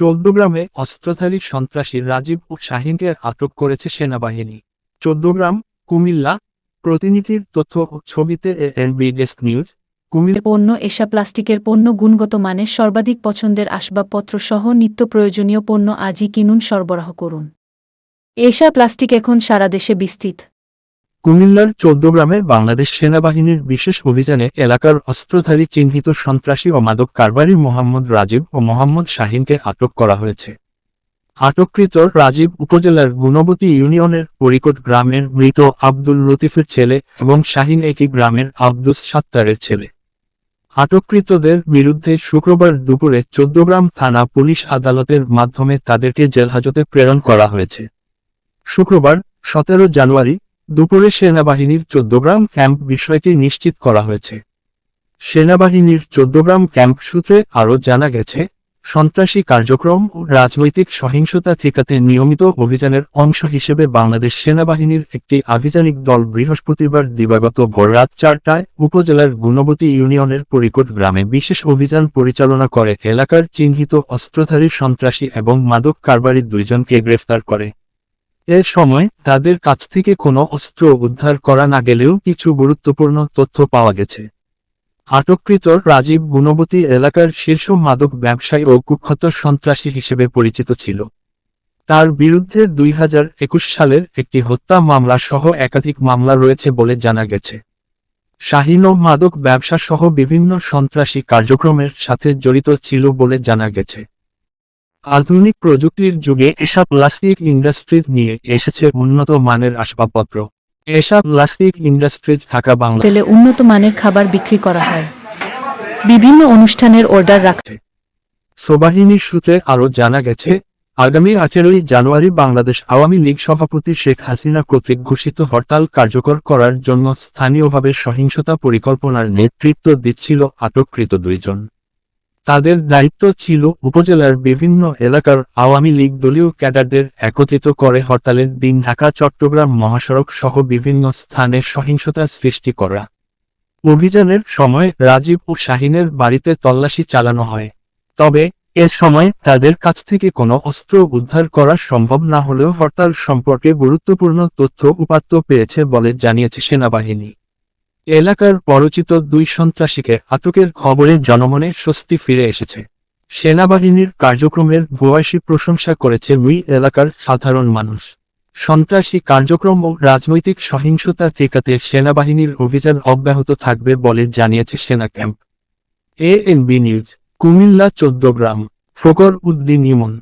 চৌদ্দগ্রামে অস্ত্রধারী সন্ত্রাসী রাজীব ও শাহিনকে আটক করেছে সেনাবাহিনী। চৌদ্দগ্রাম কুমিল্লা। প্রতিনিধির তথ্য ছবিতে এএনবি ডেস্ক নিউজ কুমিল্লা। পণ্য এশা প্লাস্টিকের পণ্য গুণগত মানের সর্বাধিক পছন্দের আসবাবপত্র সহ নিত্য প্রয়োজনীয় পণ্য আজই কিনুন সরবরাহ করুন। এশা প্লাস্টিক এখন সারা দেশে বিস্তৃত। কুমিল্লার চৌদ্দগ্রামে বাংলাদেশ সেনাবাহিনীর বিশেষ অভিযানে এলাকার অস্ত্রধারী চিহ্নিত সন্ত্রাসী ও মাদক কারবারি মোহাম্মদ রাজীব ও মোহাম্মদ শাহিনকে আটক করা হয়েছে। আটককৃত রাজীব উপজেলার গুণবতী ইউনিয়নের পরিকট গ্রামের মৃত আব্দুল লতিফের ছেলে এবং শাহিন একই গ্রামের আব্দুস সাত্তারের ছেলে। আটককৃতদের বিরুদ্ধে শুক্রবার দুপুরে চৌদ্দগ্রাম থানা পুলিশ আদালতের মাধ্যমে তাদেরকে জেলহাজতে প্রেরণ করা হয়েছে। শুক্রবার সতেরো জানুয়ারি দুপুরে সেনাবাহিনীর চোদ্দগ্রাম ক্যাম্প বিষয়টি নিশ্চিত করা হয়েছে। সেনাবাহিনীর চোদ্দগ্রাম ক্যাম্প সূত্রে আরও জানা গেছে, সন্ত্রাসী কার্যক্রম ও রাজনৈতিক সহিংসতা ঠেকাতে নিয়মিত অভিযানের অংশ হিসেবে বাংলাদেশ সেনাবাহিনীর একটি আভিযানিক দল বৃহস্পতিবার দিবাগত ভোররাত চারটায় উপজেলার গুণবতী ইউনিয়নের পরিকট গ্রামে বিশেষ অভিযান পরিচালনা করে এলাকার চিহ্নিত অস্ত্রধারী সন্ত্রাসী এবং মাদক কারবারি দুইজনকে গ্রেফতার করে। এ সময় তাদের কাছ থেকে কোনো অস্ত্র উদ্ধার করা না গেলেও কিছু গুরুত্বপূর্ণ তথ্য পাওয়া গেছে। আটককৃত রাজীব গুণবতী এলাকার শীর্ষ মাদক ব্যবসায়ী ও কুখ্যাত সন্ত্রাসী হিসেবে পরিচিত ছিল। তার বিরুদ্ধে দুই হাজার একুশ সালের একটি হত্যা মামলা সহ একাধিক মামলা রয়েছে বলে জানা গেছে। শাহিন মাদক ব্যবসা সহ বিভিন্ন সন্ত্রাসী কার্যক্রমের সাথে জড়িত ছিল বলে জানা গেছে। আধুনিক প্রযুক্তির যুগে এসব প্লাস্টিক ইন্ডাস্ট্রিজ নিয়ে এসেছে উন্নত মানের আসবাবপত্র। এসব প্লাস্টিক ইন্ডাস্ট্রিজ ঢাকা বাংলা। হোটেলে উন্নত মানের খাবার বিক্রি করা হয়। বিভিন্ন অনুষ্ঠানের অর্ডার রাখা। সোবাহিনীর সূত্রে আরও জানা গেছে আগামী আঠেরোই জানুয়ারি বাংলাদেশ আওয়ামী লীগ সভাপতি শেখ হাসিনা কর্তৃক ঘোষিত হরতাল কার্যকর করার জন্য স্থানীয়ভাবে সহিংসতা পরিকল্পনার নেতৃত্ব দিচ্ছিল আটককৃত দুইজন। তাদের দায়িত্ব ছিল উপজেলার বিভিন্ন এলাকার আওয়ামী লীগ দলীয় ক্যাডারদের একত্রিত করে হরতালের দিন ঢাকা, চট্টগ্রাম মহাসড়ক সহ বিভিন্ন স্থানে সহিংসতার সৃষ্টি করা। অভিযানের সময় রাজীব ও শাহিনের বাড়িতে তল্লাশি চালানো হয়। তবে এ সময় তাদের কাছ থেকে কোনো অস্ত্র উদ্ধার করা সম্ভব না হলেও হরতাল সম্পর্কে গুরুত্বপূর্ণ তথ্য উপাত্ত পেয়েছে বলে জানিয়েছে সেনাবাহিনী। এলাকার পরিচিত দুই সন্ত্রাসীকে আটকের খবরে জনমনে স্বস্তি ফিরে এসেছে। সেনাবাহিনীর কার্যক্রমের ভূয়সী প্রশংসা করেছে ওই এলাকার সাধারণ মানুষ। সন্ত্রাসী কার্যক্রম ও রাজনৈতিক সহিংসতা ঠেকাতে সেনাবাহিনীর অভিযান অব্যাহত থাকবে বলে জানিয়েছে সেনা camp. ANB news, Cumilla, Chauddagram, Fakhar Uddin Emon.